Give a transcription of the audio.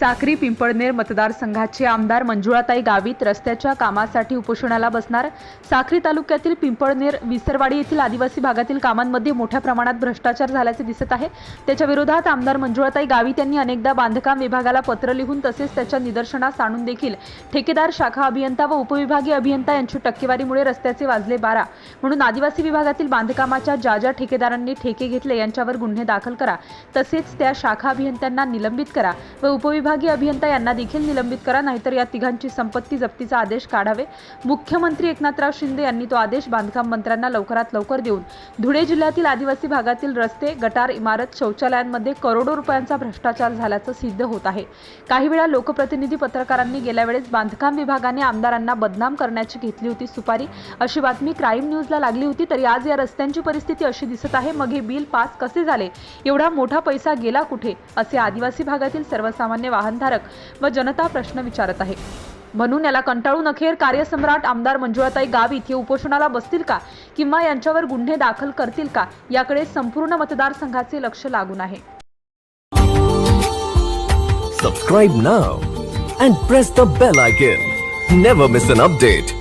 साक्री पिंपळनेर मतदारसंघाचे आमदार मंजुळाताई गावित रस्त्याच्या कामासाठी उपोषणाला बसणार. साक्री तालुक्यातील पिंपळनेर विसरवाडी येथील आदिवासी भागातील कामांमध्ये मोठ्या प्रमाणात भ्रष्टाचार झाल्याचे दिसत आहे. त्याच्या विरोधात आमदार मंजुळाताई गावित यांनी अनेकदा बांधकाम विभागाला पत्र लिहून तसेच त्याच्या निदर्शनास आणून देखील ठेकेदार शाखा अभियंता व उपविभागीय अभियंता यांची टक्केवारीमुळे रस्त्याचे वाजले बारा. म्हणून आदिवासी विभागातील बांधकामाच्या ज्या ज्या ठेकेदारांनी ठेके घेतले यांच्यावर गुन्हे दाखल करा. तसेच त्या शाखा अभियंत्यांना निलंबित करा व विभागीय अभियंता यांना देखील निलंबित करा नाहीतर या तिघांची संपत्ती जप्तीचा आदेश काढावे. मुख्यमंत्री एकनाथराव शिंदे यांनी तो आदेश बांधकाम मंत्र्यांना लवकरात लवकर देऊन धुळे जिल्ह्यातील आदिवासी भागातील रस्ते गटार इमारत शौचालयांमध्ये करोडो रुपयांचा भ्रष्टाचार झाल्याचं सिद्ध होत आहे. काही वेळा लोकप्रतिनिधी पत्रकारांनी गेल्या वेळेस बांधकाम विभागाने आमदारांना बदनाम करण्याची घेतली होती सुपारी. अशी बातमी क्राईम न्यूजला लागली होती तरी आज या रस्त्यांची परिस्थिती अशी दिसत आहे. मग हे बिल पास कसे झाले? एवढा मोठा पैसा गेला कुठे? असे आदिवासी भागातील सर्वसामान्य वाहनधारक व जनता प्रश्न विचारत आहे. म्हणून याला कंटाळून अखेर कार्यसम्राट आमदार मंजुळाताई गावित हे उपोषणाला बसतील का? किंवा यांच्यावर गुन्हे दाखल करतील का? याकडे संपूर्ण मतदारसंघाचे लक्ष लागून आहे. Subscribe now and press the bell icon never miss an update